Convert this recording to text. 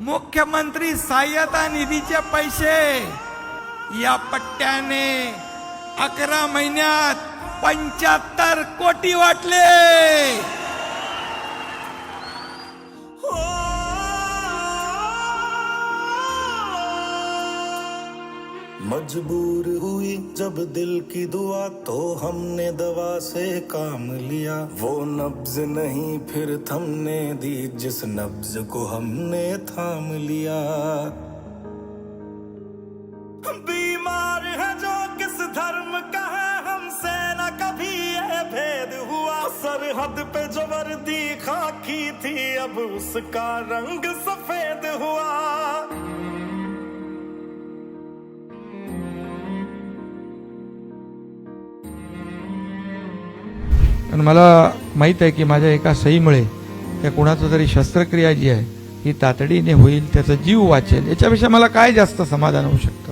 मुख्यमंत्री सहाय्यता निधीचे पैसे या पट्ट्याने अकरा महिन्यात पंच्याहत्तर कोटी वाटले. मजबूर हुई जब दिल की दुआ तो हमने दवा से काम लिया। वो नब्ज नहीं, फिर थमने दी, जिस नब्ज को हमने थाम लिया। बीमार है जो किस धर्म का है, हमसे न कभी ये भेद हुआ। सरहद पे जो वर्दी खाकी थी, अब उसका रंग सफ़ेद हुआ। आणि मला माहीत आहे की माझ्या एका सहीमुळे या कुणाचं तरी शस्त्रक्रिया जी आहे ही तातडीने होईल त्याचा जीव वाचेल याच्यापेक्षा मला काय जास्त समाधान होऊ शकतं?